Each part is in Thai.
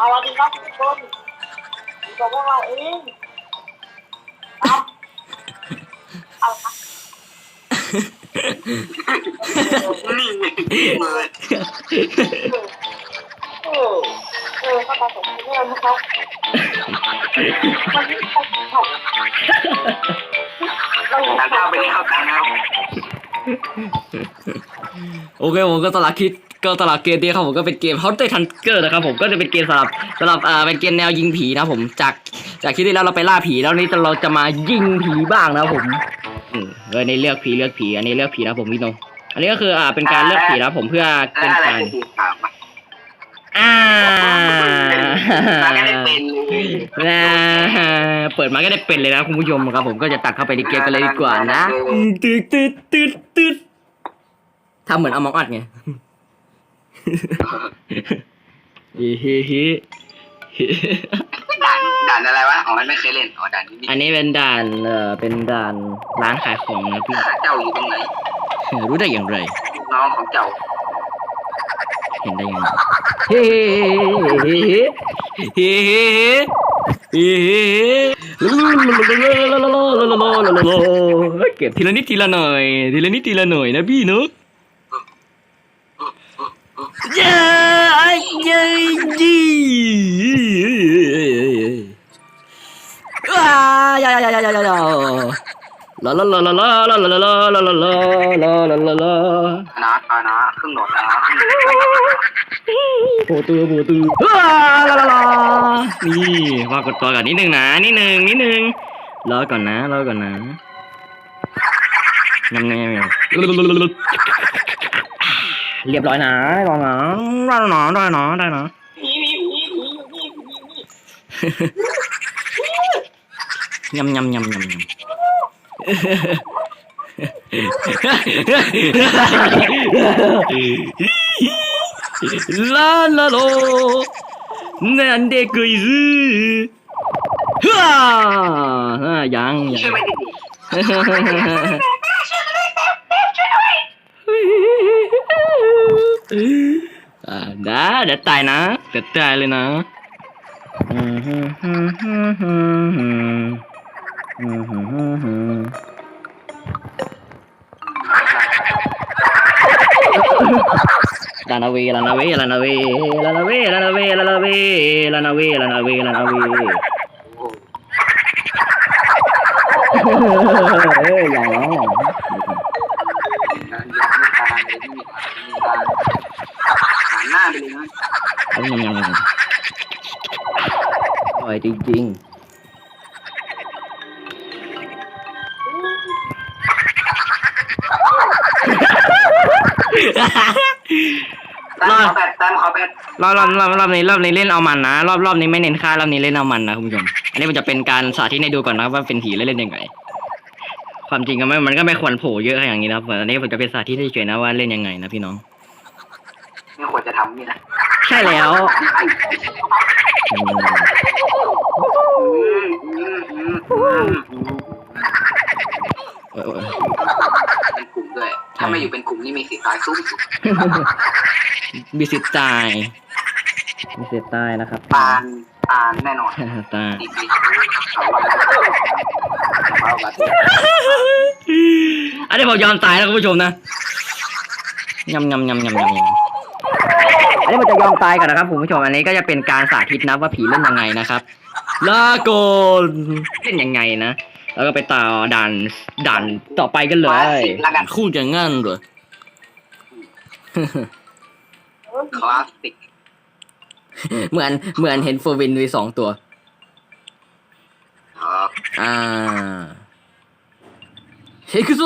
สวัสดีครับทุกคนอยู่กับพวกเราเองครับเอาครับนี่มือเออเออเข้ามาสมเรื่องนะครับวันนี้ผมผมเราแล้วถ้าไปเข้ากันนะครับโอเคผมก็ตลาดคิด ก็ตลาดเกมนี้ครับผมก็เป็นเกม Haunted Hunter นะครับผมก็จะเป็นเกมสำหรับสำหรับอ่าเป็นเกมแนวยิงผีนะครับผมจากจากที่ที่แล้วเราไปล่าผีแล้วนี่เราจะมายิงผีบ้างนะครับผมอืมเลยในเลือกผีเลือกผี อันนี้เลือกผีนะครับผมพี่โนงอันนี้ก็คืออ่าเป็นการเลือกผีนะครับผมเพื่อแล้เป็วนอะไรการคือสีขาวอะอ่ามันก็ได้เป็นเลยนะเปิดมาก็ได้เป็นเลยนะคุณผู้ชมครับผมก็จะตัดเข้าไปในเกมกันเลยดีกว่านะตืดตืดตืดตืดทำเหมือนอมองอัดไง เฮ้เฮ้เฮ้ด่านด่านอะไรวะ อ๋อไม่เคยเล่น อ๋อ ด่านนี้อันนี้เป็นด่านเอ่อเป็นด่านร้านขายของนะพี่ เจ้าอยู่ตรงไหน รู้ได้อย่างไรลูกน้องของเจ้า เห็นได้ยังไงเฮ้เฮ้เฮ้เฮ้เฮ้เฮ้เฮ้เก็บทีละนิดทีละหน่อย ทีละนิดทีละหน่อยนะพี่เนอะเย้เย้ยี่ว้ายายายายายายาลาลาลาลาลาลาลาลาลาลาลาลาลาลาลานะคนะครึ่งหลอดนะโปตือโปตือว้าลาลาลานี่ว่ากดตัวก่อนนิดนึงนะนิดนึงนิดนึงรอก่อนนะรอก่อนนะยำไงยำไง เรียบร้อยนะได้ลองนะได้นะได้นะได้นะยำยำยำยำยำลาลาโลนั่นเด็กกุยซื้อฮ่าฮ่ายังยังฮ่าฮ่าฮ่า นาเวลานาเวลานาเวลานาเวลานาเหันหน้าไปเลยนะอายังยังยังอร่อยจริงๆตามขอแปดตามขอแปดรอบรอบรอบรอบนี้รอบนี้เล่นเอามันนะรอบรอบนี้ไม่เน้นค่ารอบนี้เล่นเอามันนะคุณผู้ชมอันนี้มันจะเป็นการสาธิตให้ดูก่อนนะว่าเป็นผีแล้วเล่นยังไง ความจริงก็ไม่มันก็ไม่ควรโผล่เยอะขนาดนี้นะอันนี้ผมจะเป็นสาธิตให้เฉยๆนะว่าเล่นยังไงนะพี่น้อง ไม่ควรจะทำนี่นะใช่แล้วอืมอืมอืมอืมอืมเออเออเป็นกลุ่มด้วย ถ้าไม่อยู่เป็นกลุ่มนี่มีสิทธิ์ตายสูงสุดมีสิทธิ์ตายมีสิทธิ์ตายนะครับปานปานแน่นอนตาย ดีดีเขาว่า เขาว่าอันนี้ผมยอมตายนะคุณผู้ชมนะยำยำยำยำยำยำอันนี้ผมจะยอมตายก่อนนะครับคุณผู้ชมอันนี้ก็จะเป็นการสาธิตนะว่าผีเล่นยังไงนะครับลาโกนเล่นยังไงนะแล้วก็ไปต่อด่านด่านต่อไปกันเลยคู่จะงั้นเหรอ คลาสสิกเหมือนเหมือนเห็นโฟวินมีสองตัวครับ อ่าเฮ้ยคือโซ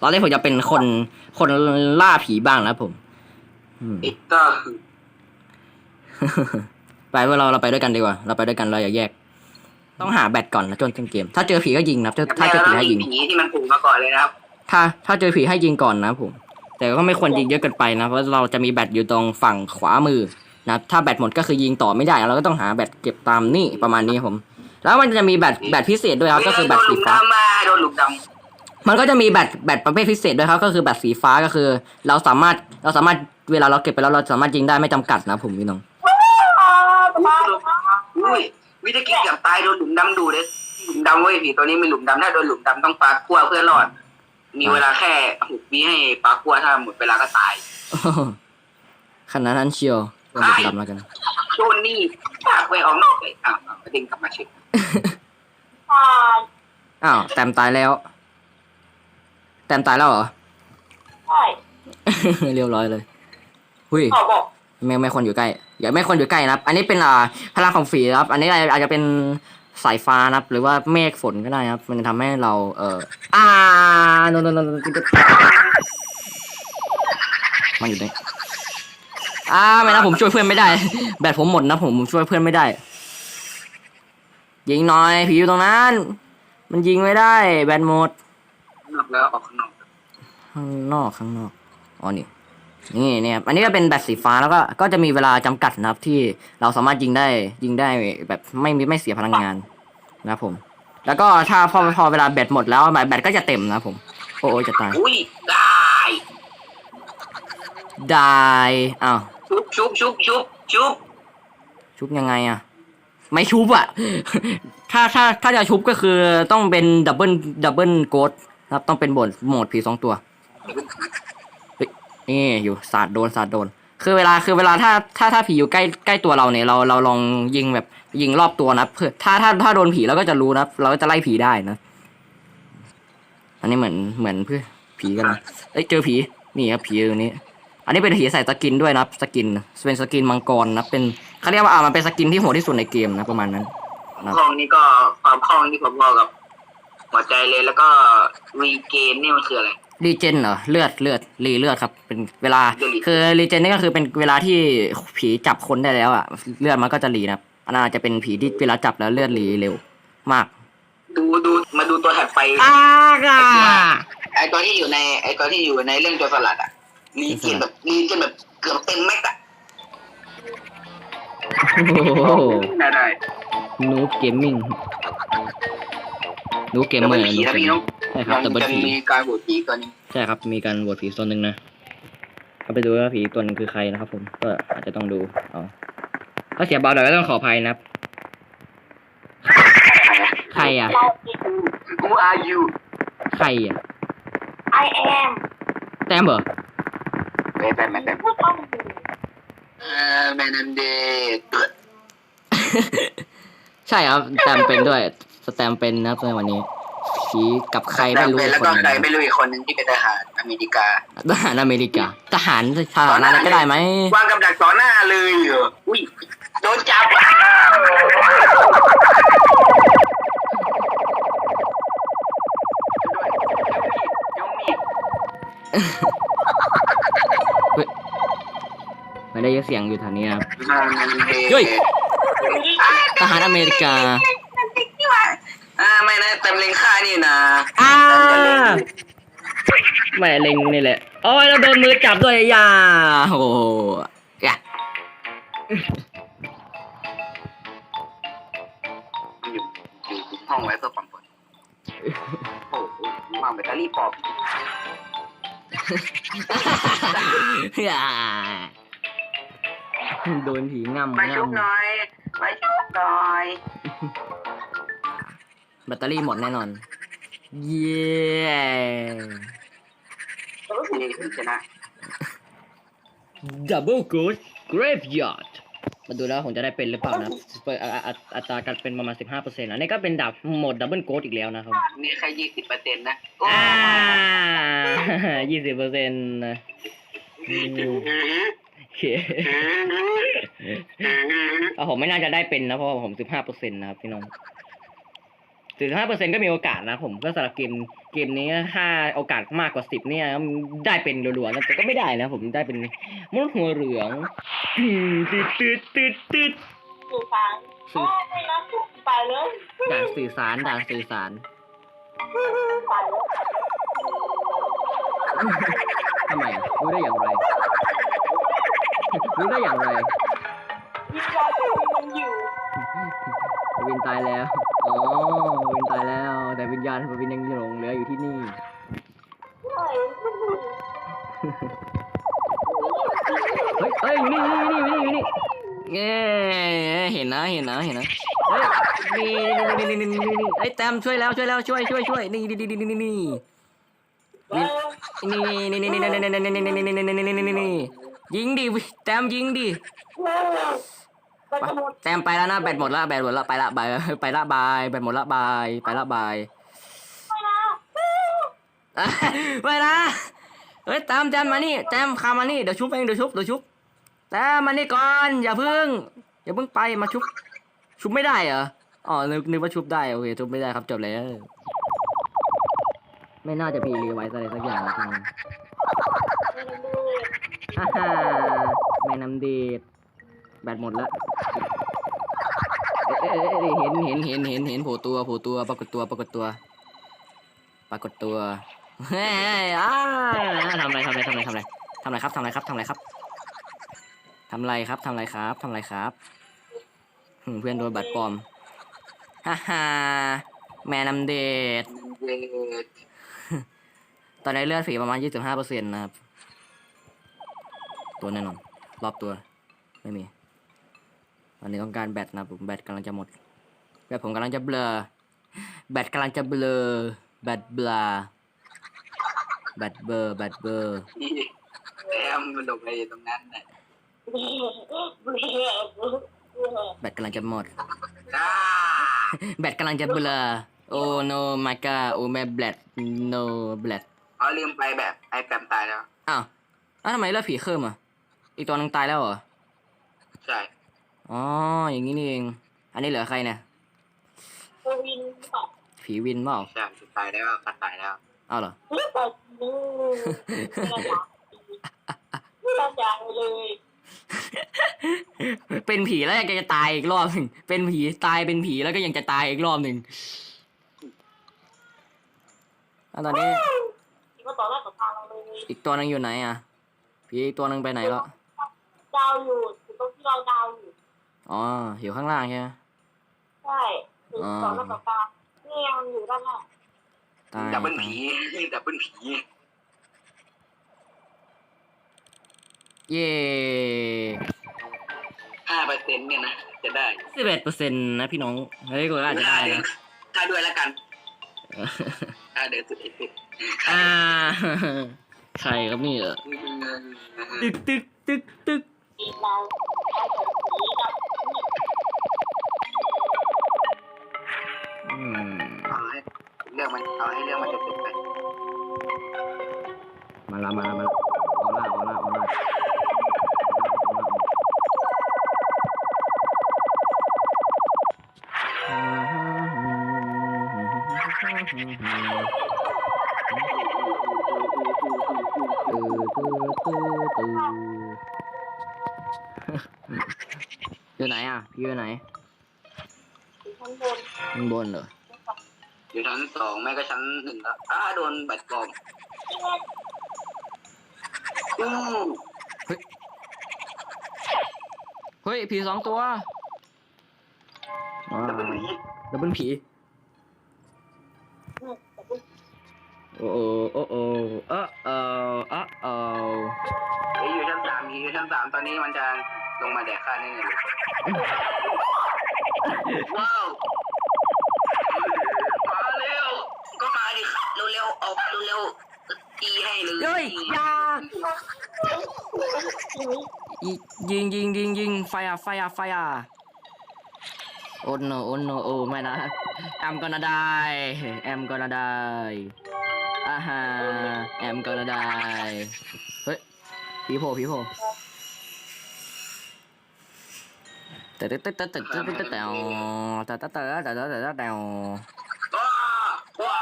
ตอนแรกผมจะเป็นคนคนล่าผีบ้างนะครับผมอืมอิตเตอร์ไปว่าเราเราไปด้วยกันดีกว่า เราไปด้วยกันเราอย่าแยก ต้องหาแบตก่อนนะจนต้นเกม ถ้าเจอผีก็ยิงนะถ้าถ้าเจอผีให้ยิงอย่างนี้ที่มันปลูกมาก่อนเลยนะครับ ถ้า ถ้าเจอผีให้ยิงก่อนนะผม แต่ก็ไม่ควรยิงเยอะเกินไปนะ เพราะเราจะมีแบตอยู่ตรงฝั่งขวามือนะ ถ้าแบตหมดก็คือยิงต่อไม่ได้ เราก็ต้องหาแบตเก็บตามนี่ประมาณนี้ครับผม แล้วมันจะมีแบตแบตพิเศษด้วยครับ ก็คือแบตสีฟ้า โดนหลุมดำมาโดนหลุมดมันก็จะมีแบตแบตประเภทพิเศษด้วยครับ ก็คือแบตสีฟ้าก็คือ เราสามารถเราสามารถเวลาเราเก็บไปแล้วเราสามารถยิงได้ไม่จำกัดนะผมพี่น้องว้าวสบายสบายอุ้ยวิธีกินเกือบตายโดนหลุมดำดูดเลยหลุมดำเว้ยผีตัวนี้มีหลุมดำถ้าโดนหลุมดำต้องปากั้วเพื่อรอด มีเวลาแค่หกวิให้ปากั้วถ้าหมดเวลาก็ตายขนาดนั้นเชียวก็หมดลำแล้วกันโดนนี่ปากไปออกนอกเลยอ้าวอ้าวดึงกลับมาเช็ค ตายอ้าวแต้มตายแล้ว แต้มตายแล้วเหรอ ใช่เรียบร้อยเลย หุยเขาบอกไม่ไม่ควรอยู่ใกล้ อย่าไม่ควรอยู่ใกล้นะครับ อันนี้เป็นอ่าพลังของฝีนะครับ อันนี้อาจจะเป็นสายฟ้านะครับ หรือว่าเมฆฝนก็ได้นะครับ มันจะทำให้เรา เอ่ออ่าโนโนโนมันอยู่ไหนอ่าไม่นะผมช่วยเพื่อนไม่ได้ แบตผมหมดนะผมผมช่วยเพื่อนไม่ได้ ยิงหน่อยผีอยู่ตรงนั้น มันยิงไม่ได้แบตหมดนอกแล้วออกข้างนอกข้างนอกข้างนอกอ๋อนี่นี่เนี่ยอันนี้ก็เป็นแบตสีฟ้าแล้วก็ก็จะมีเวลาจำกัดนะครับ ที่เราสามารถยิงได้ยิงได้แบบไม่มีไม่เสียพลังงานนะครับผม แล้วก็ถ้าพอพอเวลาแบตหมดแล้วแบตก็จะเต็มนะครับผม โอ้ยจะตายอุ้ยได้ได้อ้าวชุบชุบชุบชุบชุบชุบยังไงอะ ไม่ชุบอะถ้าถ้าถ้าจะชุบก็คือต้องเป็นดับเบิลดับเบิลโกดนะครับ ต้องเป็นโหมดโหมดผีสองตัวนี่อยู่สาดโดนสาดโดน คือเวลาคือเวลาถ้าถ้าถ้าผีอยู่ใกล้ใกล้ตัวเราเนี่ยเราเราลองยิงแบบยิงรอบตัวนะเพื่อถ้าถ้าถ้าโดนผีเราก็จะรู้นะเราก็จะไล่ผีได้นะอันนี้เหมือนเหมือนเพื่อผีกันนะเอ้ยเจอผีนี่ครับผีอยู่นี้อันนี้เป็นผีใส่สกินด้วยนะสกินเป็นสกินมังกรนะเป็น เขาเรียกว่าอ่ามันเป็นสกินที่โหดที่สุดในเกมนะประมาณนั้นครับคล่องนี่ก็ความคล่องนี่พอๆกับหัวใจเลยแล้วก็รีเกนนี่มันคืออะไร รีเจนเหรอเลือดเลือดรีเลือดครับ เป็นเวลาเลือดรีคือรีเจนนี่ก็คือเป็นเวลาที่ผีจับคนได้แล้วอะเลือดมันก็จะรีนะครับอันนั้นอาจจะเป็นผีที่เวลาจับแล้วเลือดรีเร็วมาก ดูดูมาดูตัวถัดไปอ้ากาไอตัวที่อยู่ในไอตัวที่อยู่ในเรื่องโจรสลัดอะรีเกนแบบรีเกนแบบเกือบเต็มแม็กอะ โอ้โหได้ได้นูเกมมิ่งนูเกมแต่เมอมันร์ผีนะพี่น้องใช่ครับมัแต่เป็นจะผีมีการบวชผีตัวนี้ใช่ครับ มีการโหวตผีตัวหนึ่งนะก็ไปดูว่าผีตัวหนึงคือใครนะครับ ผมก็อาจจะต้องดูเอาถ้าเสียเบาหน่อยก็ต้องขออภัยนะครับใครอะเราเอง Who are you ใครอะ I am แต้มเหรอไปไปไปไปพูดต้องเอ่อ แมนันเดย์เกิดใช่ครับแตมเป็นด้วยสแตมเป็นนะครับในวันนี้ผีกับใครไม่รู้เป็นแล้วคก็นหใครนึ่งไม่รู้อีกคนหนึ่งที่เป็นทหารอเมริกาทหารอเมริกา ทหารทหารอะไรก็ได้ไหมวางกับดักต่อหน้าเลยเหรออุ้ยโดนจับอะช่วยด้วยเดี๋ยวมีดเดี๋ยวมีด ไม่ได้ยินเสียงอยู่แถวนี้นะครับแมนันเดย์เฮ้ยทหารอเมริกาอ่าไม่นะเต็มเลงค่านี่นะอ่าเต็มจะเล็งไม่เล็งนี่แหละโอ้ยเราโดนมือจับด้วยอย่าโอ้โหอย่าอยู่อยู่ห้องไว้เพื่อความปลอดภัยโอ้โหวางแบตเตอรี่ปลอบอย่า โดนผีง่ำมาชุบหง่ำน่อยมาชุบหน่อยแบตเตอรี่หมดแน่นอน เย้นี่คือชนะดับเบิลกูดเกรฟยอร์ดมาดูแล้วผมจะได้เป็นหรือเปล่านะเปิดอะอะอัตราการเป็นประมาณ15%อันนี้ก็เป็นดับโหมดดับเบิลโกดอีกแล้วนะครับนี่แค่ยี่สิบเปอร์เซ็นต์นะโอ้อ่ายี่สิบเปอร์เซ็นต์โอ เคเอาผมไม่น่าจะได้เป็นนะเพราะว่าผมสิบห้าเปอร์เซ็นต์นะครับพี่น้องสิบห้าเปอร์เซ็นต์ก็มีโอกาสนะผมก็สำหรับเกมเกมนี้ถ้าโอกาสมากกว่าสิบเนี่ยได้เป็นรัวๆนะแต่ก็ไม่ได้นะผมได้เป็นมนุษย์หัวเหลืองตืดตืดตืดตืดสื่อสารโอ้ไม่นะไปเลยด่านสื่อสารด่านสื่อสารไปเลยทำไมอะรู้ได้อย่างไร รู้ได้อย่างไรวิญญาณที่มันอยู่วินตายแล้ว อ๋อ วินตายแล้ว แต่วิญญาณของวินยังหลงเหลืออยู่ที่นี่ ใช่เฮ้ยเฮ้ยอยู่นี่อยู่นี่อยู่นี่อยู่นี่เย้เห็นนะ เห็นนะ เห็นนะ เฮ้ย นี่นี่นี่นี่นี่นี่ไอ้ยแต้มช่วยแล้ว ช่วยแล้ว ช่วย ช่วย ช่วย นี่นี่นี่นี่นี่นี่เออนี่นี่นี่นี่นี่นี่นี่นี่นี่นี่นี่นี่นี่นี่นี่ ยิงดิแต้มยิงดิเออไปจะหมดแต้มไปแล้วนะแบตหมดละแบตหมดละไปละบายไปละบายแบตหมดละบายไปละบายไปนะไปนะเฮ้ยแต้มแต้มมานี่แต้มคามานี่เดี๋ยวชุบเองเดี๋ยวชุบเดี๋ยวชุบแต้มมานี่ก่อนอย่าเพิ่งอย่าเพิ่งไปมาชุบ ชุบไม่ได้เหรออ๋อนึกนึกว่าชุบได้โอเคชุบไม่ได้ครับจบแล้วไม่น่าจะพีรีไว้อะไรสักอย่างจริงไม่ได้ดู ฮ่าฮ่าแม่น้ำดีดแบตหมดละเอ้ยเอ้ยเอ้ยเห็นเห็นเห็นเห็นเห็นโผล่ตัวโผล่ตัวปรากฏตัวปรากฏตัว ปรากฏตัวเฮ้ยอ้าทำอะไรทำอะไรทำอะไรทำอะไรทำอะไรครับทำอะไรครับทำอะไรครับทำอะไรครับทำอะไรครับทำอะไรครับหึเพื่อนโดนบัตรปลอมฮ่าฮ่าแม่น้ำเดดเด็กตอนนี้เลือดฝีประมาณ 25เปอร์เซ็นต์นะครับ ตัวแน่นอน รอบตัว ไม่มี ตอนนี้ต้องการแบตนะครับผมแบตกำลังจะหมด แบตผมกำลังจะเบลอ แบตกำลังจะเบลอ แบตเบลอแบตเบลอร์ แบตเบลอร์ที่แต้มมันหลบอะไรอยู่ตรงนั้นน่ะเบื่อเบื่อเบื่อแบตกำลังจะหมดอ้าแบตกำลังจะเบลอ โอ้ no my god โอ้แม่แบต no แบตเอาลืมไปแบบไอ้แปมตายแล้ว อ้าว อ้าวทำไมเลือดผีเคิมอะ อีกตัวนึงตายแล้วเหรอ ใช่อ๋อ อย่างนี้นี่เอง อันนี้เหลือใครเนี่ยโควินแบบผีวินเปล่าใช่ตายแล้วก็ตายแล้วอ้าวเหรอเฮ้ยแต่นี่ไม่ได้ไม่ได้เลยเป็นผีแล้วยังจะตายอีกรอบหนึ่ง เป็นผีตายเป็นผีแล้วก็ยังจะตายอีกรอบหนึ่งอะตอนนี้ก็ต่อหน้าต่อตาเราเลยอีกตัวหนึงอยู่ไหนอะ ผีอีกตัวหนึงไปไหนแล้ว ดาวอยู่ตรงที่เราดาวอยู่ อ๋อ อยู่ข้างล่างใช่ไหมใช่ถึงต่อหน้าต่อตาเนี่ยมันอยู่ด้านหน้าตายดับเบิลผีดับเบิลผีเย่ห้าเปอร์เซ็นต์เนี่ยนะ จะได้สิบเอ็ดเปอร์เซ็นต์นะพี่น้อง เฮ้ยก็อาจจะได้นะถ้าด้วยแล้วกันถ้าเดือนสิบเอ็ดอ่าใครครับนี่เหรอตึกตึกตึกตึก อืมเอาให้เรื่องมันเอาให้เรื่องมันจบๆไปมาละมาละมาละเอาหน้าเอาหน้าเอาหน้าตือตือตือตือ ยู่ไหนอะพี่อยู่ไหนสีข้างบนข้างบนเหรออยู่ชั้นสองแม่ก็ชั้นหนึ่งแล้วอ้าโดนบัตรปลอมที่ว่าอู้เฮ้ยผีสองตัวว้าดับเบิลผีดับเบิลผีแต่ก็โอ้โอ้โอ้โอ้เออเออเออเออเฮ้ยอยู่ชั้นสามอยู่ชั้นสามตอนนี้มันจะ ลงมาแดกข้าแน่เลยว้าวมาเร็วก็มาดิครับเร็วๆออกเร็วๆตีให้เลยเฮ้ยอยายิงยิงยิงยิงไฟอะไฟอะไฟอะโอ้ no โอ้ no โอ้ไม่นะ I'm gonna die I'm gonna die อ่าฮะ I'm gonna die เฮ้ยผีโผล่ผีโผล่ แต่แต่แต่แต่แต่แต่แต่แต่แต่แต่แต่แต่แต่แต่แต่แต่ว้าว้า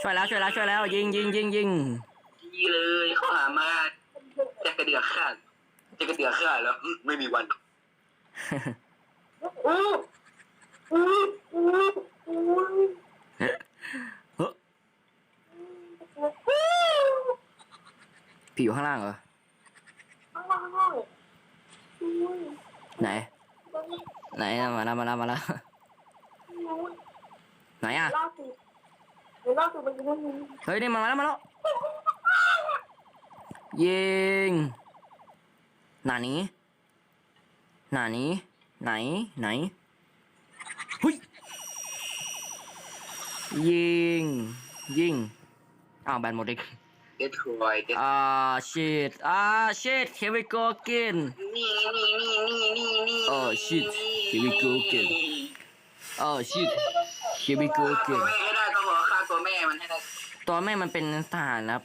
ช่วยแล้วช่วยแล้วช่วยแล้วยิงยิงยิงยิงดีเลยเขาหามาจะกระเดือกข้าจะกระเดือกข้าแล้วอืมไม่มีวันอู้อู้อู้อู้เฮ้ยอู้ผีอยู่ข้างล่างเหรอข้างล่างข้างล่างอู้ ไหน ตรงนี้ ไหนมาแล้วมาแล้วมาแล้วอู้ไหนอะล่าสุดเดี๋ยวล่าสุดมันจะไม่มีเฮ้ยนี่มาแล้วมาแล้วยิงหนานี้หนานี้ไหนไหนหุยยิงยิงอ้าวแบนหมดอีกเดทรอยเดทอ่า shit อ่า shit here we go again นี่นี่นี่นี่นี่นี่ Oh, shit. Here we go again. อ๋อ shit here we go ตัว again แม่ให้ได้ก็พอฆ่าตัวแม่มันให้ได้ตัวแม่มันเป็นทหารนะครับ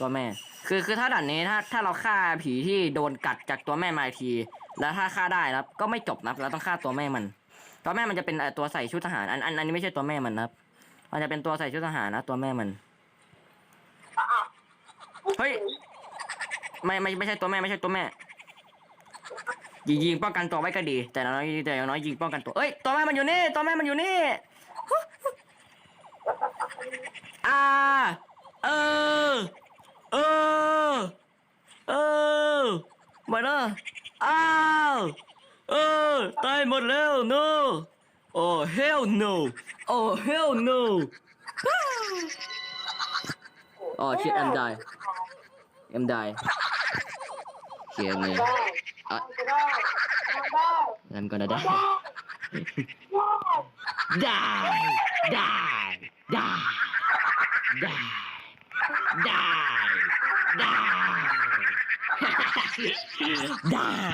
ตัวแม่ คือคือถ้าด่านนี้ถ้าถ้าเราฆ่าผีที่โดนกัดจากตัวแม่มาอีกที แล้วถ้าฆ่าได้นะครับ ก็ไม่จบนะครับเราต้องฆ่าตัวแม่มัน ตัวแม่มันจะเป็นเอ่อตัวใส่ชุดทหารอันอันอันนี้ไม่ใช่ตัวแม่มันนะครับ มันจะเป็นตัวใส่ชุดทหารนะตัวแม่มัน เฮ้ย ไม่ไม่ไม่ใช่ตัวแม่ไม่ใช่ตัวแม่ ยิงยิงป้องกันตัวไว้ก็ดี แต่อย่างน้อยแต่อย่างน้อยยิงป้องกันตัวเอ้ยตัวแม่มันอยู่นี่ตัวแม่มันอยู่นี่อ่าเออเออเออมาเนอะอ้าวเออตายหมดแล้ว no โอ้ hell no โอ้ hell no อ๋อ shit I'm die I'm die เขียนเลยได้อะจะได้ได้ I'm gonna die ได้ die die die die die die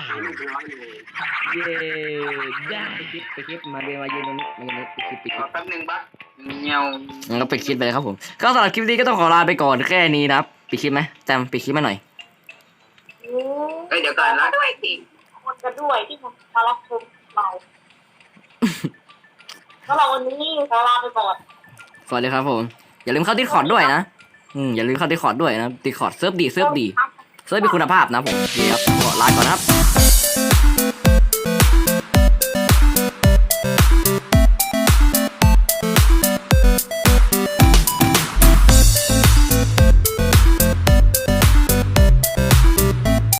เย้ได้ไปคิดไปคิดมาเรียนมายืนตรงนี้มายืนตรงนี้ไปคิดไปคิดแป๊บนึงบักเงียวงั้นก็ไปคิดไปเลยครับผม ก็สำหรับคลิปนี้ก็ต้องขอลาไปก่อนแค่นี้นะครับไปคิดไหมแจมไปคิดมาหน่อย เอ้ยเดี๋ยวก่อนละ ด้วยสิคนกันด้วยที่มารับชมเราแล้วเราวันนี้ขอลาไปก่อนสวัสดีครับผม อย่าลืมเข้าดิสคอร์ดด้วยนะ อืมอย่าลืมเข้าดิสคอร์ดด้วยนะดิสคอร์ดเซิร์ฟดีเซิร์ฟดีเซิร์ฟมีคุณภาพนะผมเดี๋ยวขอลาก่อนนะครับ